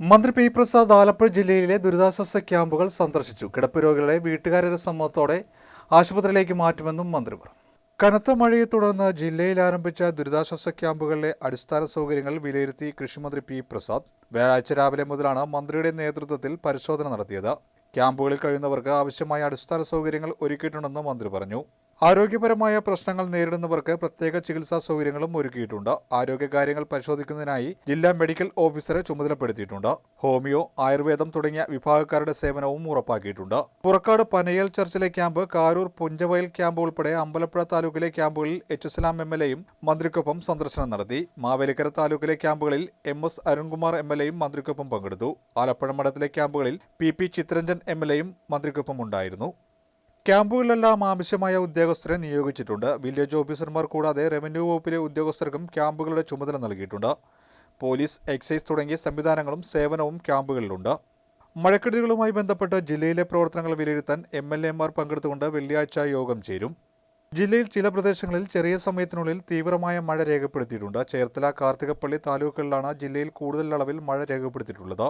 മന്ത്രി പി പ്രസാദ് ആലപ്പുഴ ജില്ലയിലെ ദുരിതാശ്വാസ ക്യാമ്പുകൾ സന്ദർശിച്ചു. കിടപ്പ് രോഗികളെ വീട്ടുകാരുടെ സമ്മതത്തോടെ ആശുപത്രിയിലേക്ക് മാറ്റുമെന്നും മന്ത്രി പറഞ്ഞു. കനത്ത മഴയെ തുടർന്ന് ജില്ലയിൽ ആരംഭിച്ച ദുരിതാശ്വാസ ക്യാമ്പുകളിലെ അടിസ്ഥാന സൗകര്യങ്ങൾ വിലയിരുത്തി കൃഷിമന്ത്രി പി പ്രസാദ് വ്യാഴാഴ്ച രാവിലെ മുതലാണ് മന്ത്രിയുടെ നേതൃത്വത്തിൽ പരിശോധന നടത്തിയത്. ക്യാമ്പുകളിൽ കഴിയുന്നവർക്ക് ആവശ്യമായ അടിസ്ഥാന സൗകര്യങ്ങൾ ഒരുക്കിയിട്ടുണ്ടെന്ന് മന്ത്രി പറഞ്ഞു. ആരോഗ്യപരമായ പ്രശ്നങ്ങൾ നേരിടുന്നവർക്ക് പ്രത്യേക ചികിത്സാ സൗകര്യങ്ങളും ഒരുക്കിയിട്ടുണ്ട്. ആരോഗ്യകാര്യങ്ങൾ പരിശോധിക്കുന്നതിനായി ജില്ലാ മെഡിക്കൽ ഓഫീസറെ ചുമതലപ്പെടുത്തിയിട്ടുണ്ട്. ഹോമിയോ ആയുർവേദം തുടങ്ങിയ വിഭാഗക്കാരുടെ സേവനവും ഉറപ്പാക്കിയിട്ടുണ്ട്. പുറക്കാട് പനയൽ ചർച്ചിലെ ക്യാമ്പ് കാരൂർ പുഞ്ചവയൽ ക്യാമ്പ് ഉൾപ്പെടെ അമ്പലപ്പുഴ താലൂക്കിലെ ക്യാമ്പുകളിൽ എച്ച് എസ്ലാം എം എൽ എയും മന്ത്രിക്കൊപ്പം സന്ദർശനം നടത്തി. മാവേലിക്കര താലൂക്കിലെ ക്യാമ്പുകളിൽ M S Arunkumar M L എയും മന്ത്രിക്കൊപ്പം പങ്കെടുത്തു. ആലപ്പുഴ മഠത്തിലെ ക്യാമ്പുകളിൽ P P Chitharanjan M L എയും മന്ത്രിക്കൊപ്പം ഉണ്ടായിരുന്നു ക്യാമ്പുകളിലെല്ലാം ആവശ്യമായ ഉദ്യോഗസ്ഥരെ നിയോഗിച്ചിട്ടുണ്ട്. വില്ലേജ് ഓഫീസർമാർ കൂടാതെ റവന്യൂ വകുപ്പിലെ ഉദ്യോഗസ്ഥർക്കും ക്യാമ്പുകളുടെ ചുമതല നൽകിയിട്ടുണ്ട്. പോലീസ് എക്സൈസ് തുടങ്ങിയ സംവിധാനങ്ങളും സേവനവും ക്യാമ്പുകളിലുണ്ട്. മഴക്കെടുതികളുമായി ബന്ധപ്പെട്ട് ജില്ലയിലെ പ്രവർത്തനങ്ങൾ വിലയിരുത്താൻ എം എൽ എമാർ പങ്കെടുത്തുകൊണ്ട് വെള്ളിയാഴ്ച യോഗം ചേരും. ജില്ലയിൽ ചില പ്രദേശങ്ങളിൽ ചെറിയ സമയത്തിനുള്ളിൽ തീവ്രമായ മഴ രേഖപ്പെടുത്തിയിട്ടുണ്ട്. ചേർത്തല കാർത്തികപ്പള്ളി താലൂക്കുകളിലാണ് ജില്ലയിൽ കൂടുതൽ അളവിൽ മഴ രേഖപ്പെടുത്തിയിട്ടുള്ളത്.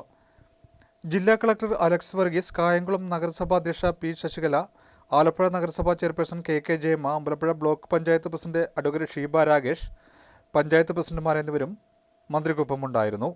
ജില്ലാ കളക്ടർ അലക്സ് വർഗീസ് കായംകുളം നഗരസഭാ അധ്യക്ഷ പി ശശികല ആലപ്പുഴ നഗരസഭാ chairperson K K Jayamma Ambalappuzha block panchayat president advocate Sheeba Ragesh panchayat പ്രസിഡന്റുമാർ എന്നിവരും മന്ത്രിക്കൊപ്പമുണ്ടായിരുന്നു.